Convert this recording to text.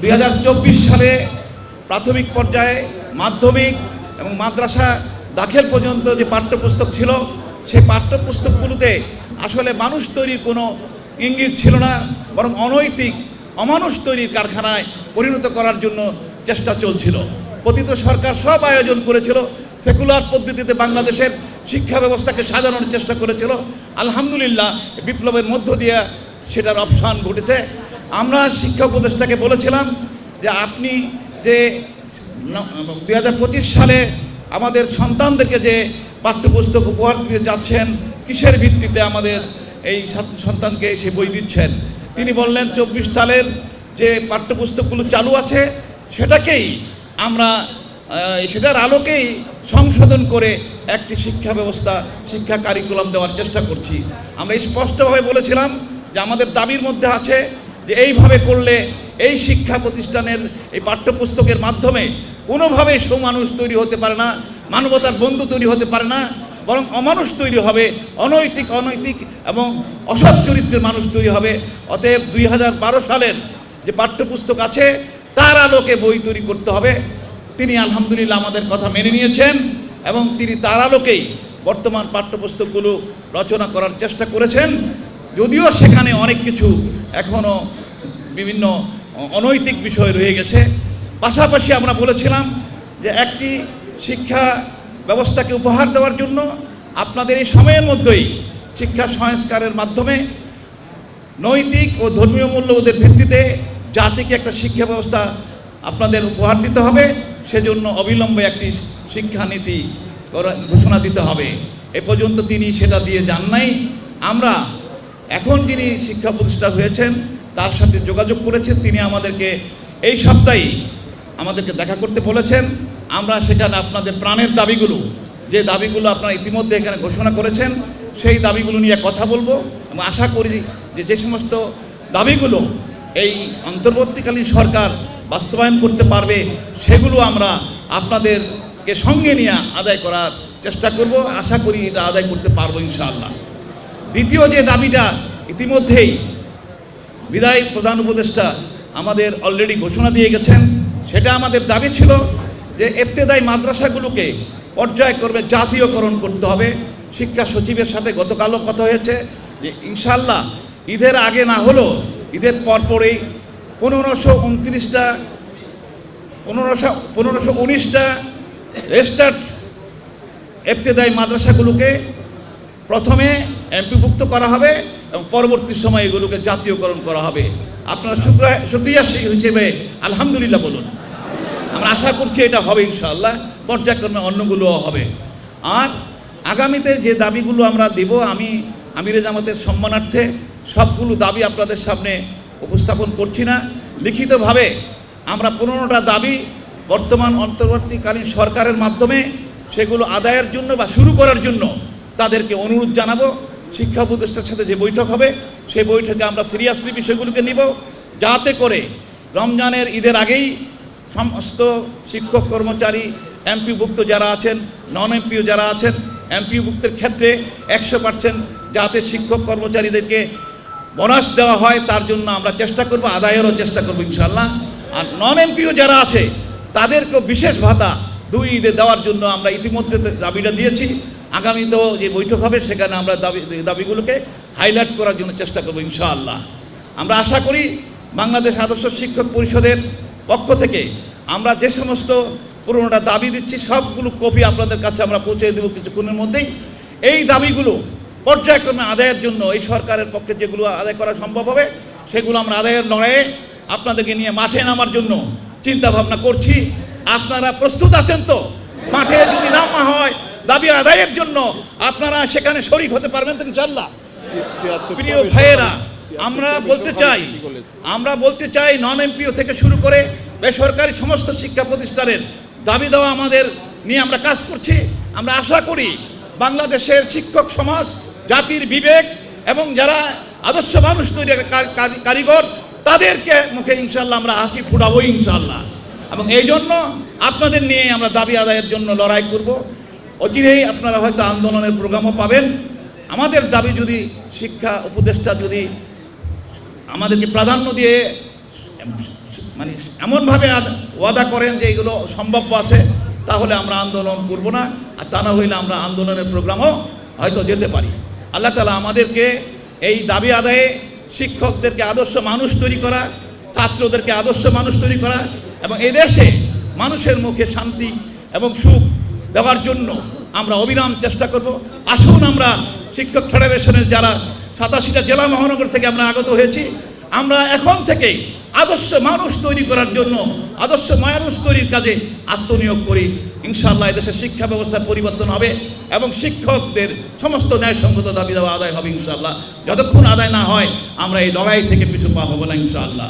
দুই হাজার চব্বিশ সালে প্রাথমিক পর্যায়ে মাধ্যমিক এবং মাদ্রাসা দাখিল পর্যন্ত যে পাঠ্যপুস্তক ছিল, সেই পাঠ্যপুস্তকগুলোতে আসলে মানুষ তৈরির কোনো ইঙ্গিত ছিল না, বরং অনৈতিক, অমানুষ তৈরির কারখানায় পরিণত করার জন্য চেষ্টা চলছিল। পতিত সরকার সব আয়োজন করেছিল, সেকুলার পদ্ধতিতে বাংলাদেশের শিক্ষা ব্যবস্থাকে সাজানোর চেষ্টা করেছিল। আলহামদুলিল্লাহ, বিপ্লবের মধ্য দিয়ে সেটার অপসান ঘটেছে। আমরা শিক্ষা উপদেষ্টাকে বলেছিলাম যে আপনি যে দুই হাজার পঁচিশ সালে আমাদের সন্তানদেরকে যে পাঠ্যপুস্তক উপহার দিতে যাচ্ছেন, কিসের ভিত্তিতে আমাদের এই সন্তানকে সে বই দিচ্ছেন? তিনি বললেন, চব্বিশ সালের যে পাঠ্যপুস্তকগুলো চালু আছে, সেটাকেই আমরা সেটার আলোকেই সংশোধন করে একটি শিক্ষা ব্যবস্থা, শিক্ষা কারিকুলাম দেওয়ার চেষ্টা করছি। আমরা স্পষ্টভাবে বলেছিলাম যে আমাদের দাবির মধ্যে আছে যে এইভাবে করলে এই শিক্ষা প্রতিষ্ঠানের, এই পাঠ্যপুস্তকের মাধ্যমে কোনোভাবে সুমানুষ তৈরি হতে পারে না, মানবতার বন্ধু তৈরি হতে পারে না, বরং অমানুষ তৈরি হবে, অনৈতিক অনৈতিক এবং অসৎ চরিত্রের মানুষ তৈরি হবে। অতএব দুই হাজার বারো সালের যে পাঠ্যপুস্তক আছে, তার আলোকে বই তৈরি করতে হবে। তিনি আলহামদুলিল্লাহ আমাদের কথা মেনে নিয়েছেন এবং তিনি তার আলোকেই বর্তমান পাঠ্যপুস্তকগুলো রচনা করার চেষ্টা করেছেন। যদিও সেখানে অনেক কিছু এখনও বিভিন্ন অনৈতিক বিষয় রয়ে গেছে। পাশাপাশি আমরা বলেছিলাম যে একটি শিক্ষা ব্যবস্থাকে উপহার দেওয়ার জন্য আপনাদের এই সময়ের মধ্যেই শিক্ষা সংস্কারের মাধ্যমে নৈতিক ও ধর্মীয় মূল্যবোধের ভিত্তিতে জাতিকে একটা শিক্ষা ব্যবস্থা আপনাদের উপহার দিতে হবে। সেজন্য অবিলম্বে একটি শিক্ষানীতি ঘোষণা দিতে হবে। এ পর্যন্ত তিনি সেটা দিয়ে যান নাই। আমরা এখন যিনি শিক্ষা প্রতিষ্ঠা হয়েছেন, তার সাথে যোগাযোগ করেছেন, তিনি আমাদেরকে এই সপ্তাহেই আমাদেরকে দেখা করতে বলেছেন। আমরা সেখানে আপনাদের প্রাণের দাবিগুলো, যে দাবিগুলো আপনারা ইতিমধ্যে এখানে ঘোষণা করেছেন, সেই দাবিগুলো নিয়ে কথা বলব এবং আশা করি যে যে সমস্ত দাবিগুলো এই অন্তর্বর্তীকালীন সরকার বাস্তবায়ন করতে পারবে, সেগুলো আমরা আপনাদেরকে সঙ্গে নিয়ে আদায় করার চেষ্টা করব। আশা করি এটা আদায় করতে পারব ইনশাআল্লাহ। দ্বিতীয় যে দাবিটা ইতিমধ্যেই বিদায় প্রধান উপদেষ্টা আমাদের অলরেডি ঘোষণা দিয়ে গেছেন, সেটা আমাদের দাবি ছিল যে এফতেদায়ী মাদ্রাসাগুলোকে পর্যায়ক্রমে জাতীয়করণ করতে হবে। শিক্ষা সচিবের সাথে গতকালও কথা হয়েছে যে ইনশাল্লাহ ঈদের আগে না হলেও ঈদের পরপরেই পনেরোশো উনত্রিশটা, পনেরোশো পনেরোশো উনিশটা রেজিস্টার্ড এফতেদায়ী মাদ্রাসাগুলোকে প্রথমে এমপিভুক্ত করা হবে এবং পরবর্তী সময়ে এগুলোকে জাতীয়করণ করা হবে। আপনারা শুক্রিয়া হিসেবে আলহামদুলিল্লাহ বলুন। আমরা আশা করছি এটা হবে ইনশাআল্লাহ, পর্যায়ক্রমে অন্যগুলোও হবে। আর আগামীতে যে দাবিগুলো আমরা দেব, আমি আমিরে জামাতের সম্মানার্থে সবগুলো দাবি আপনাদের সামনে উপস্থাপন করছি না। লিখিতভাবে আমরা পনেরোটা দাবি বর্তমান অন্তর্বর্তীকালীন সরকারের মাধ্যমে সেগুলো আদায়ের জন্য বা শুরু করার জন্য তাদেরকে অনুরোধ জানাব। শিক্ষা উপদেষ্টার সাথে যে বৈঠক হবে, সেই বৈঠকে আমরা সিরিয়াসলি বিষয়গুলোকে নিব, যাতে করে রমজানের ঈদের আগেই সমস্ত শিক্ষক, কর্মচারী, এমপিভুক্ত যারা আছেন নন এমপিও যারা আছেন, এমপিভুক্তের ক্ষেত্রে একশো পার্সেন্ট যাতে শিক্ষক, কর্মচারীদেরকে বোনাস দেওয়া হয়, তার জন্য আমরা চেষ্টা করব, আদায়েরও চেষ্টা করব ইনশাল্লাহ আর নন এমপিও যারা আছে, তাদেরকেও বিশেষ ভাতা দুই ঈদে দেওয়ার জন্য আমরা ইতিমধ্যে দাবিটা দিয়েছি। আগামীতেও যে বৈঠক হবে, সেখানে আমরা দাবি, দাবিগুলোকে হাইলাইট করার জন্য চেষ্টা করব ইনশাআল্লাহ। আমরা আশা করি বাংলাদেশ আদর্শ শিক্ষক পরিষদের পক্ষ থেকে আমরা যে সমস্ত পুরোনোটা দাবি দিচ্ছি, সবগুলো কপি আপনাদের কাছে আমরা পৌঁছে দেবো কিছুক্ষণের মধ্যেই। এই দাবিগুলো পর্যায়ক্রমে আদায়ের জন্য এই সরকারের পক্ষে যেগুলো আদায় করা সম্ভব হবে, সেগুলো আমরা আদায়ের লড়াইয়ে আপনাদেরকে নিয়ে মাঠে নামার জন্য চিন্তা ভাবনা করছি। আপনারা প্রস্তুত আছেন তো? মাঠে যদি নামা হয় দাবি আদায়ের জন্য আপনারা সেখানে শরিক হতে পারবেন তো ইনশাল্লাহ প্রিয় ভাইয়েরা আমরা বলতে চাই আমরা বলতে চাই নন এমপিও থেকে শুরু করে বেসরকারি সমস্ত শিক্ষা প্রতিষ্ঠানের দাবি দেওয়া আমাদের নিয়ে আমরা কাজ করছি। আমরা আশা করি বাংলাদেশের শিক্ষক সমাজ জাতির বিবেক এবং যারা আদর্শ মানুষ তৈরি কারিগর তাদেরকে মুখে ইনশাল্লাহ আমরা হাসি ফুটাবো ইনশাল্লাহ এবং এই জন্য আপনাদের নিয়ে আমরা দাবি আদায়ের জন্য লড়াই করব। অচিরেই আপনারা হয়তো আন্দোলনের প্রোগ্রামও পাবেন। আমাদের দাবি যদি শিক্ষা উপদেষ্টা যদি আমাদেরকে প্রাধান্য দিয়ে মানে এমনভাবে ওয়াদা করেন যে এগুলো সম্ভাব্য আছে, তাহলে আমরা আন্দোলন করব না, আর তা না হইলে আমরা আন্দোলনের প্রোগ্রামও হয়তো যেতে পারি। আল্লাহ তালা আমাদেরকে এই দাবি আদায়ে শিক্ষকদেরকে আদর্শ মানুষ তৈরি করা, ছাত্রদেরকে আদর্শ মানুষ তৈরি করা, এবং এদেশে মানুষের মুখে শান্তি এবং সুখ দেওয়ার জন্য আমরা অবিরাম চেষ্টা করব। আসুন আমরা শিক্ষক ফেডারেশনের যারা সাতাশিটা জেলা মহানগর থেকে আমরা আগত হয়েছি, আমরা এখন থেকেই আদর্শ মানুষ তৈরি করার জন্য, আদর্শ মানুষ তৈরির কাজে আত্মনিয়োগ করি। ইনশাআল্লাহ এদেশের শিক্ষা ব্যবস্থার পরিবর্তন হবে এবং শিক্ষকদের সমস্ত ন্যায়সঙ্গত দাবি দেওয়া আদায় হবে ইনশাআল্লাহ। যতক্ষণ আদায় না হয়, আমরা এই লড়াই থেকে পিছু পা হব না ইনশাআল্লাহ।